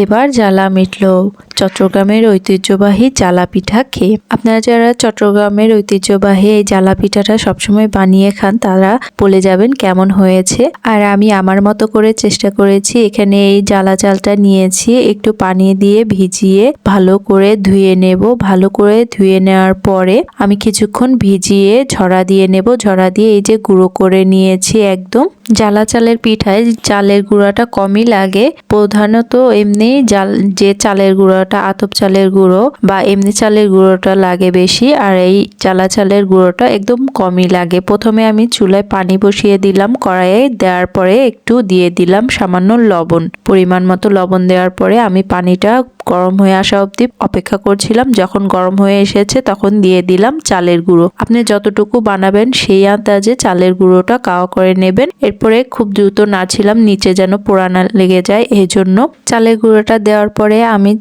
এবার জ্বালা মিটল। চট্টগ্রামের ঐতিহ্যবাহী জ্বালা পিঠা খেয়ে। আপনারা যারা চট্টগ্রামের ঐতিহ্যবাহী এই জ্বালা পিঠাটা সবসময় বানিয়ে খান, তারা বলে যাবেন কেমন হয়েছে। আর আমি আমার মতো করে চেষ্টা করেছি, এখানে এই জ্বালা চালটা নিয়েছি, একটু পানি দিয়ে ভিজিয়ে ভালো করে ধুয়ে নেব। ভালো করে ধুয়ে নেওয়ার পরে আমি কিছুক্ষণ ভিজিয়ে ঝরা দিয়ে নেব। ঝরা দিয়ে এই যে গুঁড়ো করে নিয়েছি একদম। জ্বালা চালের পিঠায় চালের গুঁড়াটা কমই লাগে। প্রধানত এমনি জাল, যে চালের গুঁড়োটা, আতপ চালের গুঁড়ো বা এমনি চালের গুঁড়োটা লাগে বেশি আর এই চালা চালের গুঁড়োটা একদম কমই লাগে। প্রথমে আমি চুলায় পানি বসিয়ে দিলাম, কড়াইয়ে দেওয়ার পরে একটু দিয়ে দিলাম সামান্য লবণ। পরিমাণ মতো লবণ দেওয়ার পরে আমি পানিটা গরম হয়ে আসা অবধি অপেক্ষা করছিলাম। যখন গরম হয়ে এসেছে তখন দিয়ে দিলাম চালের গুঁড়ো। আপনি যতটুকু বানাবেন সেই আন্দাজে চালের গুঁড়োটা কাওয়া করে নেবেন। এরপরে খুব দ্রুত নাড়ছিলাম, নিচে যেন পোড়ানা লেগে যায়। এই জন্য চালের গুঁড়োটা দেওয়ার পরে আমি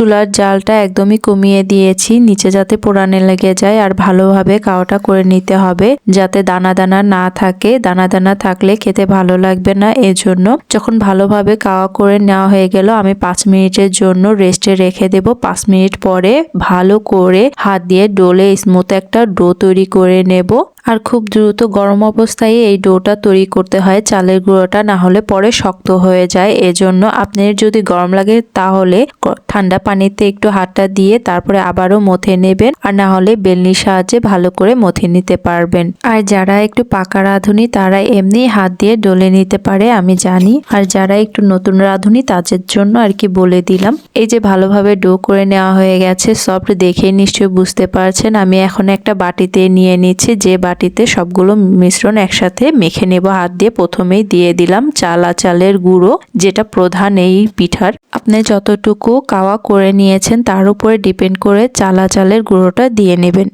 চুলার জালটা একদমই কমিয়ে দিয়েছি, নিচে যাতে পোড়ানে লেগে যায় আর ভালোভাবে কাওয়াটা করে নিতে হবে যাতে দানা দানা না থাকে। দানা দানা থাকলে খেতে ভালো লাগবে না, এজন্য যখন ভালোভাবে কাওয়া করে নেওয়া হয়ে গেল, আমি পাঁচ মিনিটের জন্য রেস্টে রেখে দেব। পাঁচ মিনিট পরে ভালো করে হাত দিয়ে ডোলে স্মুথ একটা ডো তৈরি করে নেব। আর খুব দ্রুত গরম অবস্থায় এই ডোটা তৈরি করতে হয়, চালের গুঁড়োটা না হলে পরে শক্ত হয়ে যায়। এজন্য আপনার যদি গরম লাগে তাহলে ঠান্ডা পানিতে একটু হাতটা দিয়ে তারপরে আবারও মথে নেবেন আর না হলে বেলনির সাহায্যে ভালো করে মথে নিতে পারবেন। আর যারা একটু পাকা রাঁধুনি, তারা এমনি হাত দিয়ে ডলে নিতে পারে, আমি জানি। আর যারা একটু নতুন রাঁধুনি, তাদের জন্য আর কি বলে দিলাম। এই যে ভালোভাবে ডো করে নেওয়া হয়ে গেছে, সফট দেখে নিশ্চয়ই বুঝতে পারছেন। আমি এখন একটা বাটিতে নিয়ে নিচ্ছি, যে বাটিতে সবগুলো মিশ্রণ একসাথে মেখে নেব। হাত দিয়ে প্রথমেই দিয়ে দিলাম চালা চালের গুঁড়ো, যেটা প্রধান এই পিঠার। আপনি যতটুকু কাওয়া করে নিয়েছেন, তার উপরে ডিপেন্ড করে চালা চালের গুঁড়োটা দিয়ে নেবেন।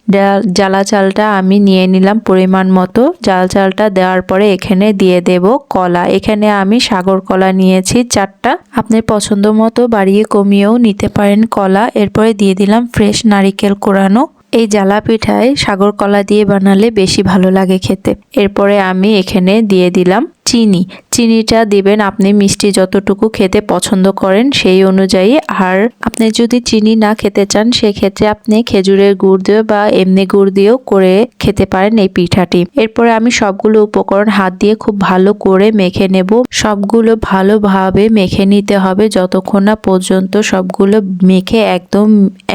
জ্বালা চালটা আমি নিয়ে নিলাম পরিমাণ মতো। জাল চালটা দেওয়ার পরে এখানে দিয়ে দেব কলা। এখানে আমি সাগর কলা নিয়েছি চারটা। আপনার পছন্দ মতো বাড়িয়ে কমিয়েও নিতে পারেন কলা। এরপরে দিয়ে দিলাম ফ্রেশ নারিকেল কোরানো। এই জ্বালা পিঠায় সাগর কলা দিয়ে বানালে বেশি ভালো লাগে খেতে। এরপরে আমি এখানে দিয়ে দিলাম চিনি। চিনিটা দিবেন, আপনি মিষ্টি যতটুকু খেতে পছন্দ করেন সেই অনুযায়ী। আর আপনি যদি চিনি না খেতে চান, সেক্ষেত্রে আপনি খেজুরের গুড় দিয়ে বা এমনি গুড় দিয়েও করে খেতে পারেন এই পিঠাটি। এরপরে আমি সবগুলো উপকরণ হাত দিয়ে খুব ভালো করে মেখে নেব। সবগুলো ভালোভাবে মেখে নিতে হবে। যতক্ষণ না পর্যন্ত সবগুলো মেখে একদম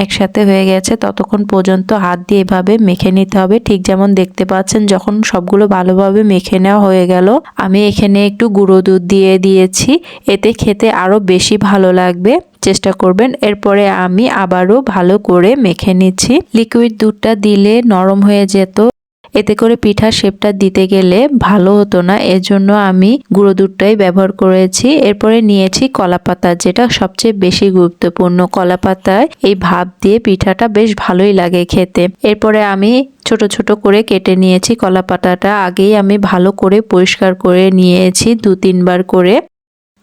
একসাথে হয়ে গেছে, ততক্ষণ পর্যন্ত হাত দিয়ে এভাবে মেখে নিতে হবে। ঠিক যেমন দেখতে পাচ্ছেন, যখন সবগুলো ভালোভাবে মেখে নেওয়া হয়ে গেল, আমি এখানে একটু গুঁড়ো দুধ দিয়ে দিয়েছি। এতে খেতে আরও বেশি ভালো লাগবে। চেষ্টা করবেন। এরপরে আমি আবারও ভালো করে মেখে নিচ্ছি। লিকুইড দুধটা দিলে নরম হয়ে যেত। এতে করে পিঠার শেপটা দিতে গেলে ভালো হতো না। এজন্য আমি গুঁড়ো দুধটাই ব্যবহার করেছি। এরপরে নিয়েছি কলা পাতা যেটা সবচেয়ে বেশি গুরুত্বপূর্ণ। কলা পাতায় এই ভাপ দিয়ে পিঠাটা বেশ ভালোই লাগে খেতে। এরপরে আমি ছোট ছোট করে কেটে নিয়েছি কলা পাতাটা আগেই আমি ভালো করে পরিষ্কার করে নিয়েছি দু তিনবার করে।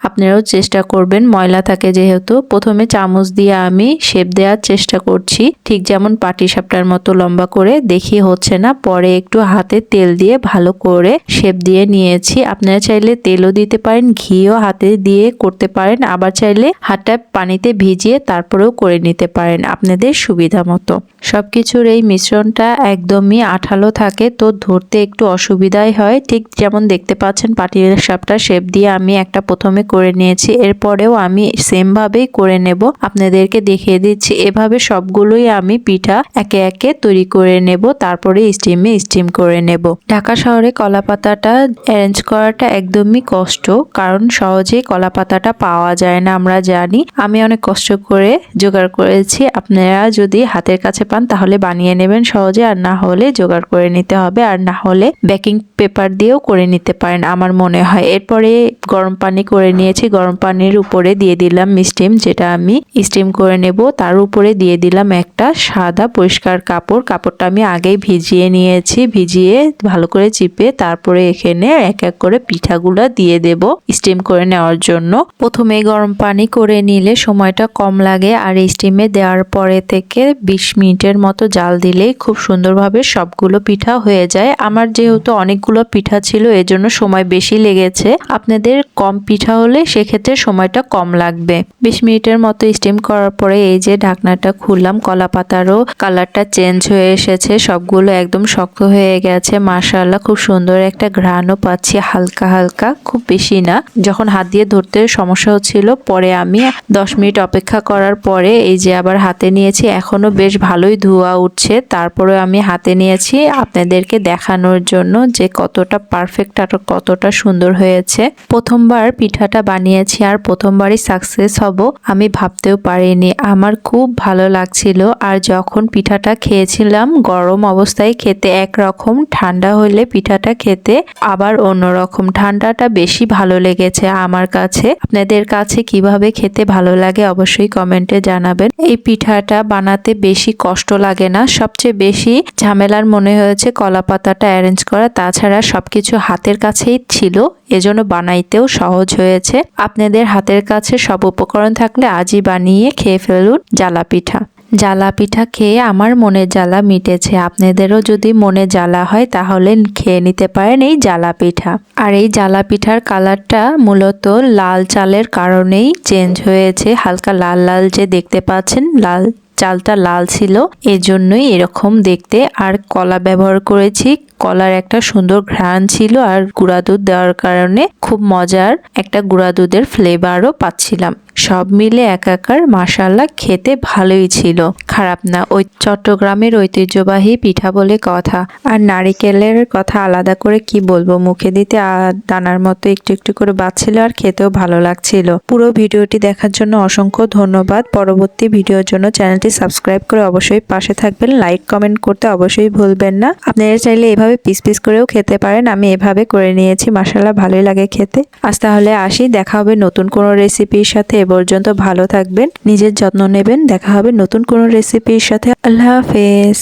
আপনারাও চেষ্টা করবেন, ময়লা থাকে যেহেতু। প্রথমে চামচ দিয়ে আমি শেপ দেওয়ার চেষ্টা করছি। ঠিক যেমন পাটি সাপটার মতো লম্বা করে, দেখি হচ্ছে না। পরে একটু হাতে তেল দিয়ে ভালো করে শেপ দিয়ে নিয়েছি। আপনারা চাইলে তেলও দিতে পারেন, ঘিও হাতে দিয়ে করতে পারেন। আবার চাইলে হাতটা পানিতে ভিজিয়ে তারপরেও করে নিতে পারেন আপনাদের সুবিধা মতো। সব কিছুর এই মিশ্রণটা একদমই আঠালো থাকে, তো ধরতে একটু অসুবিধাই হয়। ঠিক যেমন দেখতে পাচ্ছেন পাটি সাপটা শেপ দিয়ে আমি একটা প্রথমে করে নিয়েছি। এরপরেও আমি সেম ভাবেই করে নেব। আপনাদেরকে দেখিয়ে দিচ্ছি। এভাবে সবগুলোই আমি পিঠা একে একে তৈরি করে নেব। তারপরে স্টিমে স্টিম করে নেব। ঢাকা শহরে কলা পাতাটা অ্যারেঞ্জ করাটা একদমই কষ্ট, কারণ সহজেই কলা পাতাটা পাওয়া যায় না, আমরা জানি। আমি অনেক কষ্ট করে জোগাড় করেছি। আপনারা যদি হাতের কাছে পান, তাহলে বানিয়ে নেবেন সহজে। আর না হলে জোগাড় করে নিতে হবে। আর না হলে বেকিং পেপার দিয়েও করে নিতে পারেন, আমার মনে হয়। এরপরে গরম পানি করে নিয়েছি, গরম পানির উপরে দিয়ে দিলাম স্টিম যেটা আমি স্টিম করে নেব। তার উপরে দিয়ে দিলাম একটা সাদা পরিষ্কার কাপড়। কাপড়টা আমি আগেই ভিজিয়ে নিয়েছি। ভিজিয়ে ভালো করে চিপে তারপরে এখানে এক এক করে পিঠাগুলো দিয়ে দেব স্টিম করে নেওয়ার জন্য। প্রথমে গরম পানি করে নিলে সময়টা কম লাগে আর স্টিমে দেওয়ার পরে থেকে বিশ মিনিটের মতো জাল দিলেই খুব সুন্দরভাবে সবগুলো পিঠা হয়ে যায়। আমার যেহেতু অনেকগুলো পিঠা ছিল, এজন্য সময় বেশি লেগেছে। আপনাদের কম পিঠা হলে সেক্ষেত্রে সময়টা কম লাগবে। বিশ মিনিটের মতো স্টিম করার পরে এই যে ঢাকনাটা খুললাম কলা পাতারও কালারটা চেঞ্জ হয়ে এসেছে, সবগুলো একদম শক্ত হয়ে গেছে। মাশাআল্লাহ, খুব সুন্দর একটা ঘ্রাণও পাচ্ছি, হালকা হালকা, খুব বেশি না। যখন হাত দিয়ে ধরতে সমস্যা হচ্ছিল, পরে আমি দশ মিনিট অপেক্ষা করার পরে এই যে আবার হাতে নিয়েছি, এখনও বেশ ভালোই ধোয়া উঠছে। তারপরে আমি হাতে নিয়েছি আপনাদেরকে দেখানোর জন্য যে কতটা পারফেক্ট আর কতটা সুন্দর হয়েছে। প্রথমবার পিঠাটা বানিয়েছি আর প্রথমবারই সাকসেস হব, আমি ভাবতেও পারিনি। আমার খুব ভালো লাগছিল আর যখন পিঠাটা খেয়েছিলাম, গরম অবস্থায় খেতে একরকম, ঠান্ডা হলে পিঠাটা খেতে আবার অন্যরকম। ঠান্ডাটা বেশি ভালো লেগেছে আমার কাছে। আপনাদের কাছে কীভাবে খেতে ভালো লাগে অবশ্যই কমেন্টে জানাবেন। এই পিঠাটা বানাতে বেশি কষ্ট লাগে না। সবচেয়ে বেশি ঝামেলার মনে হয়েছে কলা পাতাটা অ্যারেঞ্জ করা। তাছাড়া সবকিছু হাতের কাছেই ছিল। এজন্য বানাইতেও সহজ হয়েছে। আপনাদের হাতের কাছে সব উপকরণ থাকলে আজই বানিয়ে খেয়ে ফেলুন জ্বালা পিঠা জ্বালা পিঠা খেয়ে আমার মনের জ্বালা মিটেছে। আপনাদেরও যদি মনে জ্বালা হয় তাহলে খেয়ে নিতে পারেন এই জ্বালা পিঠা আর এই জ্বালা পিঠার কালারটা মূলত লাল চালের কারণেই চেঞ্জ হয়েছে। হালকা লাল লাল যে দেখতে পাচ্ছেন, লাল চালটা লাল ছিল। এজন্যই এরকম দেখতে। আর কলা ব্যবহার করেছি কলার একটা সুন্দর ঘ্রাণ ছিল আর গুঁড়া দুধ দেওয়ার কারণে খুব মজার একটা গুঁড়া দুধের ফ্লেভারও পাচ্ছিলাম। সব মিলে একাকার মাসাল্লা খেতে ভালোই ছিল। খারাপ না, ওই চট্টগ্রামের ঐতিহ্যবাহী পিঠা বলে কথা। আর নারিকেলের কথা আলাদা করে কি বলব? মুখে দিতে দানার মতো একটু একটু করে বাচ্ছিল আর খেতেও ভালো লাগছিল। পুরো ভিডিওটি দেখার জন্য অসংখ্য ধন্যবাদ। পরবর্তী ভিডিওর জন্য চ্যানেলটি সাবস্ক্রাইব করে অবশ্যই পাশে থাকবেন। লাইক, কমেন্ট করতে অবশ্যই ভুলবেন না। আপনারা চাইলে এভাবে পিস পিস করেও খেতে পারেন। আমি এভাবে করে নিয়েছি মাসাল্লাহ ভালোই লাগে খেতে। আজ তাহলে আসি, দেখা হবে নতুন কোনো রেসিপির সাথে। এ পর্যন্ত ভালো থাকবেন, নিজের যত্ন নেবেন। দেখা হবে নতুন কোনো রেসিপির সাথে। আল্লাহ হাফেজ।